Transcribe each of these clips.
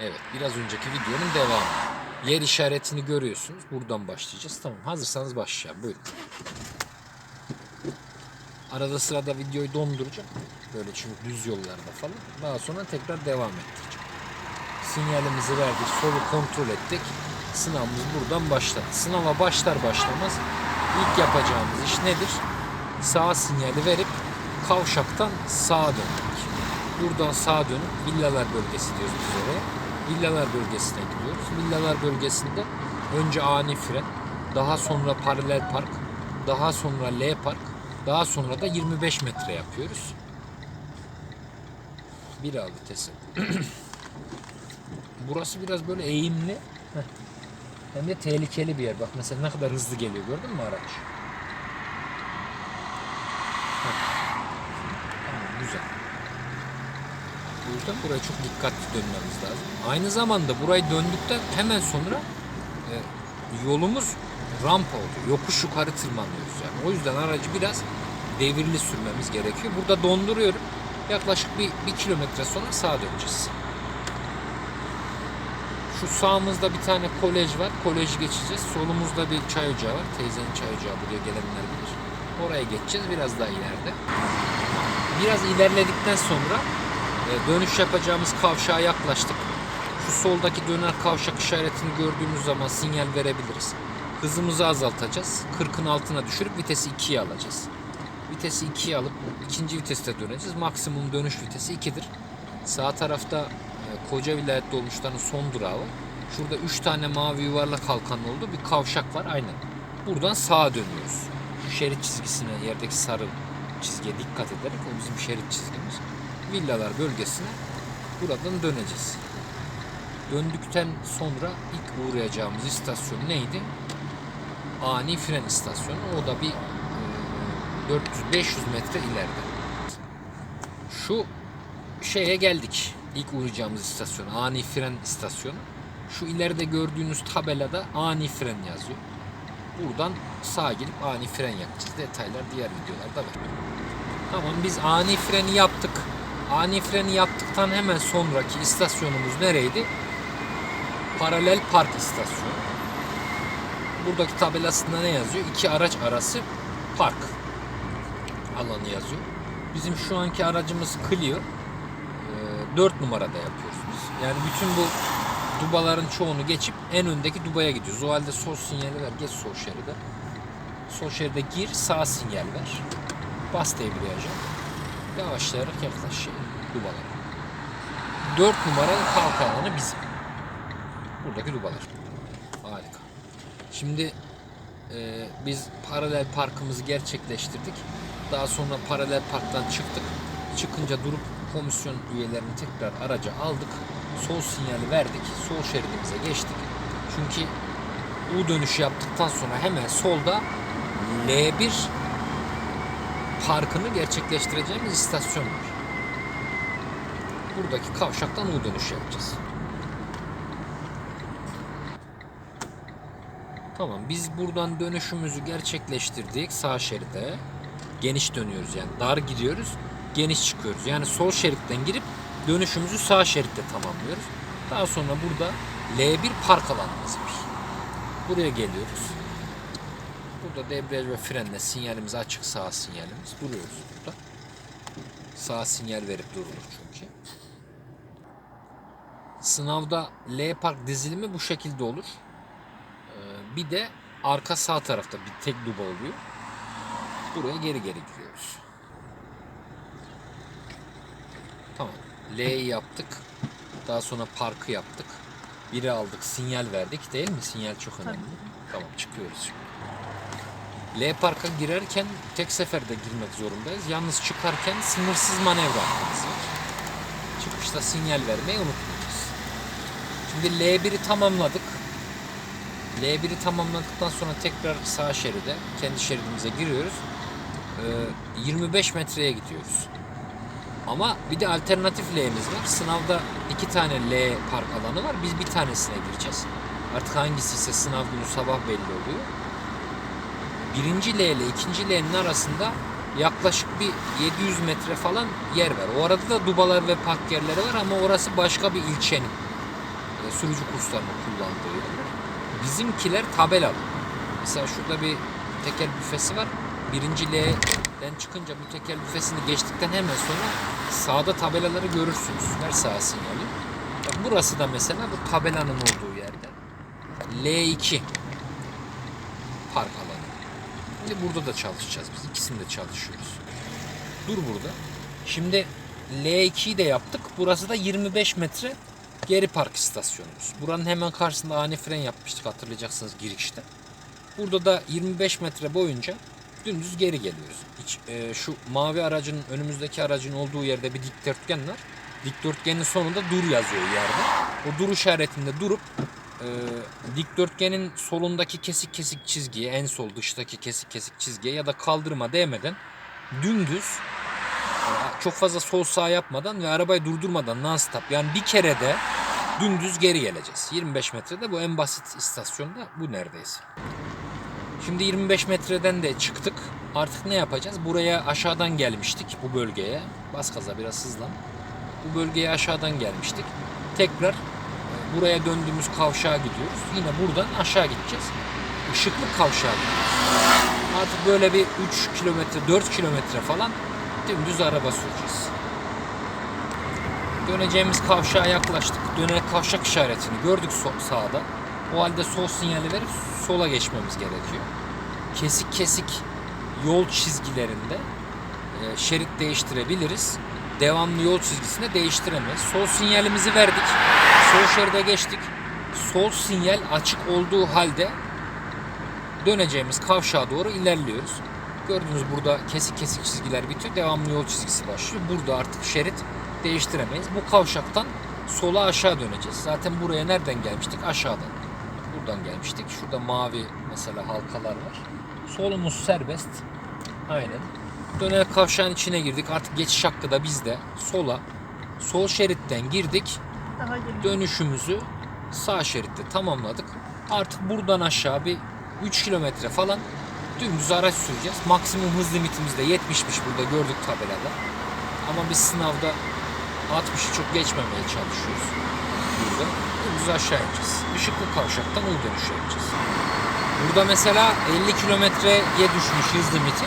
Evet biraz önceki videonun devamı. Yer işaretini görüyorsunuz. Buradan başlayacağız. Tamam hazırsanız başlayalım. Buyurun. Arada sırada videoyu donduracağım. Böyle çünkü düz yollarda falan. Daha sonra tekrar devam ettireceğim. Sinyalimizi verdik. Solu kontrol ettik. Sınavımız buradan başladı. Sınava başlar başlamaz ilk yapacağımız iş nedir? Sağ sinyali verip kavşaktan sağa dönmek. Buradan sağa dönüp villalar bölgesi diyoruz biz oraya. Villalar bölgesine gidiyoruz. Villalar bölgesinde önce ani fren, daha sonra paralel park, daha sonra L park, daha sonra da 25 metre yapıyoruz. Bir al vitesi. Burası biraz böyle eğimli. Hem de tehlikeli bir yer. Bak mesela ne kadar hızlı geliyor gördün mü araç? Tamam güzel. Yüzden buraya çok dikkatli dönmemiz lazım. Aynı zamanda burayı döndükten hemen sonra e, yolumuz rampa oldu. Yokuş yukarı tırmanıyoruz yani. O yüzden aracı biraz devirli sürmemiz gerekiyor. Burada donduruyorum. Yaklaşık bir, bir kilometre sonra sağa döneceğiz. Şu sağımızda bir tane kolej var. Koleji geçeceğiz. Solumuzda bir çay ocağı var. Teyzenin çay ocağı buraya gelenler bilir. Oraya geçeceğiz biraz daha ileride. Biraz ilerledikten sonra dönüş yapacağımız kavşağa yaklaştık. Şu soldaki döner kavşak işaretini gördüğümüz zaman sinyal verebiliriz. Hızımızı azaltacağız. 40'ın altına düşürüp vitesi 2'ye alacağız. Vitesi 2'ye alıp ikinci viteste döneceğiz. Maksimum dönüş vitesi 2'dir. Sağ tarafta e, koca vilayet dolmuşların son durağı. Şurada 3 tane mavi yuvarlak halkan oldu. Bir kavşak var aynen. Buradan sağa dönüyoruz. Şu şerit çizgisine yerdeki sarı çizgiye dikkat ederek o bizim şerit çizgimiz. Villalar bölgesine buradan döneceğiz. Döndükten sonra ilk uğrayacağımız istasyon neydi? Ani fren istasyonu. O da bir e, 400-500 metre ileride. Şu şeye geldik. İlk uğrayacağımız istasyon. Ani fren istasyonu. Şu ileride gördüğünüz tabelada ani fren yazıyor. Buradan sağa girip ani fren yapacağız. Detaylar diğer videolarda var. Tamam biz ani freni yaptık. Ani freni yaptıktan hemen sonraki istasyonumuz nereydi? Paralel park istasyonu. Buradaki tabelasında ne yazıyor? İki araç arası park alanı yazıyor. Bizim şu anki aracımız Clio. 4 numarada yapıyoruz biz. Yani bütün bu dubaların çoğunu geçip en öndeki dubaya gidiyoruz. O halde sol sinyali ver. Geç sol şeride. Sol şeride gir. Sağ sinyal ver. Bas debriyaja. Yavaşlayarak yaklaş şey, dubalara. 4 numaralı kalk alanı bizim. Buradaki dubalar. Harika. Şimdi e, biz paralel parkımızı gerçekleştirdik. Daha sonra paralel parktan çıktık. Çıkınca durup komisyon üyelerini tekrar araca aldık. Sol sinyali verdik. Sol şeridimize geçtik. Çünkü U dönüşü yaptıktan sonra hemen solda L1 parkını gerçekleştireceğimiz istasyon var. Buradaki kavşaktan U dönüşü yapacağız. Tamam biz buradan dönüşümüzü gerçekleştirdik sağ şeride. Geniş dönüyoruz yani dar gidiyoruz geniş çıkıyoruz. Yani sol şeritten girip dönüşümüzü sağ şeritte tamamlıyoruz. Daha sonra burada L1 park alanımız var. Buraya geliyoruz. Burada debriyaj ve frenle sinyalimiz açık sağ sinyalimiz. Duruyoruz burada. Sağ sinyal verip durulur çünkü. Sınavda L park dizilimi bu şekilde olur. Ee, bir de arka sağ tarafta bir tek duba oluyor. Buraya geri geri giriyoruz. Tamam. L'yi yaptık. Daha sonra parkı yaptık. Biri aldık, sinyal verdik değil mi? Sinyal çok önemli. Tamam çıkıyoruz şimdi. L parka girerken tek seferde girmek zorundayız. Yalnız çıkarken sınırsız manevra hakkımız var. Çıkışta sinyal vermeyi unutmayacağız. Şimdi L1'i tamamladık. L1'i tamamladıktan sonra tekrar sağ şeride, kendi şeridimize giriyoruz. Ee, 25 metreye gidiyoruz. Ama bir de alternatif L'miz var. Sınavda iki tane L park alanı var. Biz bir tanesine gireceğiz. Artık hangisi ise sınav günü sabah belli oluyor. Birinci L ile ikinci L'nin arasında yaklaşık bir 700 metre falan yer var. O arada da dubalar ve park yerleri var ama orası başka bir ilçenin. e, sürücü kurslarının kullandığı yerler. Bizimkiler tabelalı. Mesela şurada bir tekel büfesi var. Birinci L'den çıkınca bu tekel büfesini geçtikten hemen sonra sağda tabelaları görürsünüz. Ver sağ sinyali. Bak burası da mesela bu tabelanın olduğu yerde. L2 park alanı. Şimdi burada da çalışacağız biz. İkisinde çalışıyoruz. Dur burada. Şimdi L2'yi de yaptık. Burası da 25 metre geri park istasyonumuz. Buranın hemen karşısında ani fren yapmıştık hatırlayacaksınız girişte. Burada da 25 metre boyunca dümdüz geri geliyoruz. İç- e, şu mavi aracın önümüzdeki aracın olduğu yerde bir dikdörtgen var. Dikdörtgenin sonunda dur yazıyor yerde. O dur işaretinde durup e, dikdörtgenin solundaki kesik kesik çizgiye, en sol dıştaki kesik kesik çizgiye ya da kaldırıma değmeden dümdüz e, çok fazla sol sağ yapmadan ve arabayı durdurmadan non stop yani bir kere de dümdüz geri geleceğiz. 25 metrede bu en basit istasyonda bu neredeyse. Şimdi 25 metreden de çıktık. Artık ne yapacağız? Buraya aşağıdan gelmiştik bu bölgeye. Bas gaza biraz hızlan. Bu bölgeye aşağıdan gelmiştik. Tekrar buraya döndüğümüz kavşağa gidiyoruz. Yine buradan aşağı gideceğiz. Işıklı kavşağa gidiyoruz. Artık böyle bir 3 kilometre, 4 kilometre falan dümdüz araba süreceğiz. Döneceğimiz kavşağa yaklaştık. Dönerek kavşak işaretini gördük sağda. O halde sol sinyali verip sola geçmemiz gerekiyor. Kesik kesik yol çizgilerinde e, şerit değiştirebiliriz. Devamlı yol çizgisinde değiştiremeyiz. Sol sinyalimizi verdik. Sol şeride geçtik. Sol sinyal açık olduğu halde döneceğimiz kavşağa doğru ilerliyoruz. Gördüğünüz burada kesik kesik çizgiler bitiyor. Devamlı yol çizgisi başlıyor. Burada artık şerit değiştiremeyiz. Bu kavşaktan sola aşağı döneceğiz. Zaten buraya nereden gelmiştik? Aşağıdan. Buradan gelmiştik. Şurada mavi mesela halkalar var. Solumuz serbest. Aynen. Döner kavşağın içine girdik. Artık geçiş hakkı da bizde. Sola. Sol şeritten girdik. Dönüşümüzü sağ şeritte tamamladık. Artık buradan aşağı bir 3 kilometre falan dümdüz araç süreceğiz. Maksimum hız limitimiz de 70'miş burada gördük tabelada. Ama biz sınavda 60'ı çok geçmemeye çalışıyoruz. Burada dümdüz aşağı ineceğiz. Işıklı kavşaktan U dönüşü yapacağız. Burada mesela 50 kilometreye düşmüş hız limiti.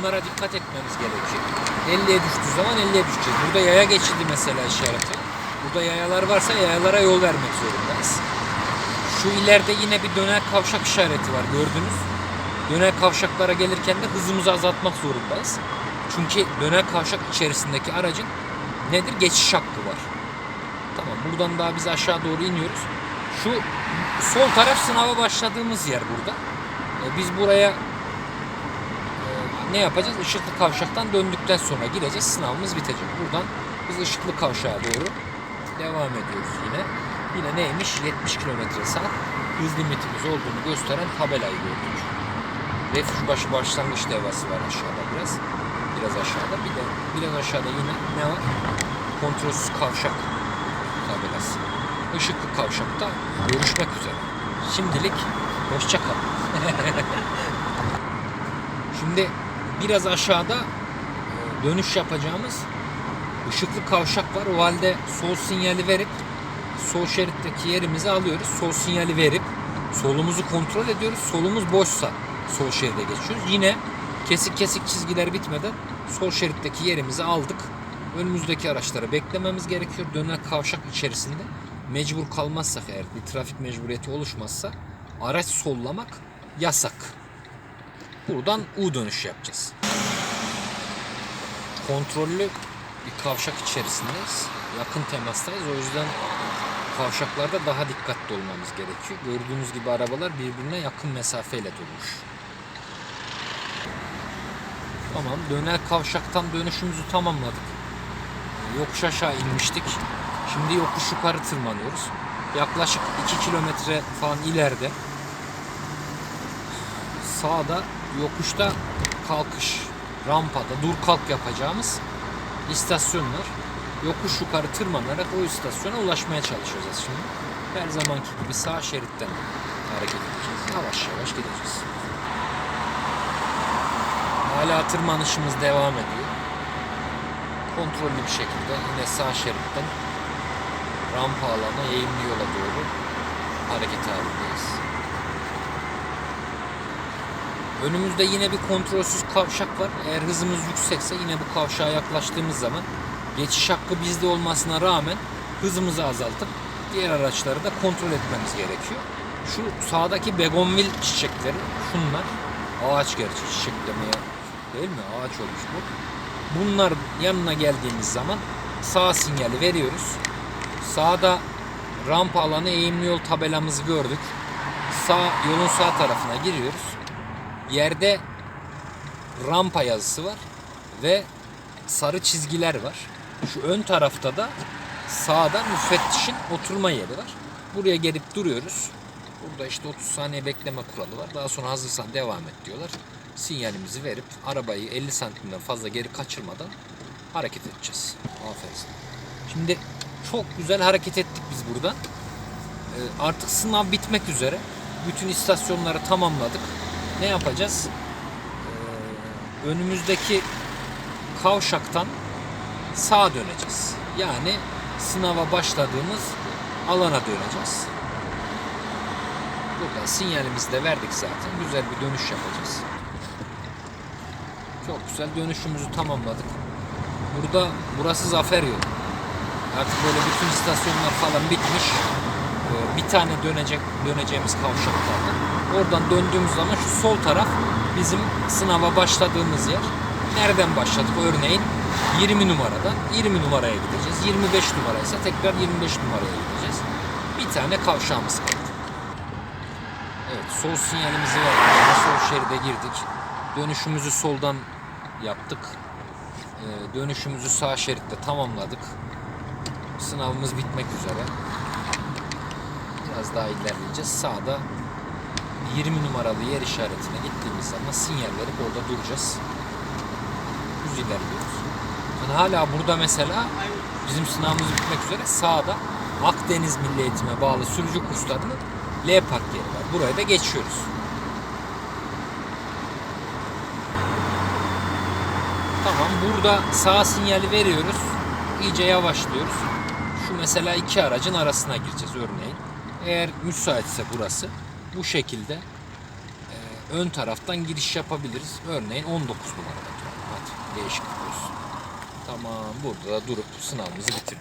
Bunlara dikkat etmemiz gerekiyor. 50'ye düştüğü zaman 50'ye düşeceğiz. Burada yaya geçidi mesela işareti. Burada yayalar varsa yayalara yol vermek zorundayız. Şu ileride yine bir döner kavşak işareti var gördünüz. Döner kavşaklara gelirken de hızımızı azaltmak zorundayız. Çünkü döner kavşak içerisindeki aracın nedir? Geçiş hakkı var. Tamam buradan daha biz aşağı doğru iniyoruz. Şu sol taraf sınava başladığımız yer burada. E, biz buraya ne yapacağız? Işıklı kavşaktan döndükten sonra gireceğiz. Sınavımız bitecek. Buradan biz ışıklı kavşağa doğru devam ediyoruz yine. Yine neymiş? 70 km saat hız limitimiz olduğunu gösteren tabelayı gördük. Refüj başı başlangıç levhası var aşağıda biraz. Biraz aşağıda. Bir de biraz aşağıda yine ne var? Kontrolsüz kavşak tabelası. Işıklı kavşakta görüşmek üzere. Şimdilik hoşça. Şimdi biraz aşağıda e, dönüş yapacağımız ışıklı kavşak var. O halde sol sinyali verip sol şeritteki yerimizi alıyoruz. Sol sinyali verip solumuzu kontrol ediyoruz. Solumuz boşsa sol şeride geçiyoruz. Yine kesik kesik çizgiler bitmeden sol şeritteki yerimizi aldık. Önümüzdeki araçları beklememiz gerekiyor. Döner kavşak içerisinde mecbur kalmazsak eğer bir trafik mecburiyeti oluşmazsa araç sollamak yasak. Buradan U dönüş yapacağız. Kontrollü bir kavşak içerisindeyiz. Yakın temastayız. O yüzden kavşaklarda daha dikkatli olmamız gerekiyor. Gördüğünüz gibi arabalar birbirine yakın mesafeyle durmuş. Tamam döner kavşaktan dönüşümüzü tamamladık. Yokuş aşağı inmiştik. Şimdi yokuş yukarı tırmanıyoruz. Yaklaşık 2 kilometre falan ileride sağda yokuşta kalkış rampada dur kalk yapacağımız istasyonlar. Yokuş yukarı tırmanarak o istasyona ulaşmaya çalışacağız şimdi. Her zamanki gibi sağ şeritten hareket edeceğiz. Yavaş yavaş gideceğiz. Hala tırmanışımız devam ediyor. Kontrollü bir şekilde yine sağ şeritten rampa alanı eğimli yola doğru hareket halindeyiz. Önümüzde yine bir kontrolsüz kavşak var. Eğer hızımız yüksekse yine bu kavşağa yaklaştığımız zaman geçiş hakkı bizde olmasına rağmen hızımızı azaltıp diğer araçları da kontrol etmemiz gerekiyor. Şu sağdaki begonvil çiçekleri şunlar. Ağaç gerçi çiçek demeye değil mi? Ağaç olmuş bu. Bunlar yanına geldiğimiz zaman sağ sinyali veriyoruz. Sağda rampa alanı eğimli yol tabelamızı gördük. Sağ yolun sağ tarafına giriyoruz. Yerde rampa yazısı var ve sarı çizgiler var. Şu ön tarafta da sağda müfettişin oturma yeri var. Buraya gelip duruyoruz. Burada işte 30 saniye bekleme kuralı var. Daha sonra hazırsan devam et diyorlar. Sinyalimizi verip arabayı 50 santimden fazla geri kaçırmadan hareket edeceğiz. Aferin sana. Şimdi çok güzel hareket ettik biz buradan. Ee, artık sınav bitmek üzere. Bütün istasyonları tamamladık. Ne yapacağız? Ee, önümüzdeki kavşaktan sağa döneceğiz. Yani sınava başladığımız alana döneceğiz. Burada sinyalimizi de verdik zaten. Güzel bir dönüş yapacağız. Çok güzel dönüşümüzü tamamladık. Burada burası Zafer Yolu. Artık böyle bütün istasyonlar falan bitmiş. Ee, Bir tane dönecek döneceğimiz kavşaklardan. Oradan döndüğümüz zaman şu sol taraf bizim sınava başladığımız yer. Nereden başladık? Örneğin 20 numaradan 20 numaraya gideceğiz. 25 numaraysa tekrar 25 numaraya gideceğiz. Bir tane kavşağımız kaldı. Evet sol sinyalimizi verdik. Sol şeride girdik. Dönüşümüzü soldan yaptık. Ee, dönüşümüzü sağ şeritte tamamladık. Sınavımız bitmek üzere. Biraz daha ilerleyeceğiz. Sağda 20 numaralı yer işaretine gittiğimiz zaman sinyal verip orada duracağız. Düz ilerliyoruz. Yani hala burada mesela bizim sınavımız bitmek üzere sağda Akdeniz Milli Eğitim'e bağlı sürücü kurslarının L park yeri var. Buraya da geçiyoruz. Tamam burada sağ sinyali veriyoruz. İyice yavaşlıyoruz. Şu mesela iki aracın arasına gireceğiz örneğin. Eğer müsaitse burası bu şekilde e, ön taraftan giriş yapabiliriz. Örneğin 19 numarada duralım. Hadi değişiklik olsun. Tamam burada da durup sınavımızı bitirdik.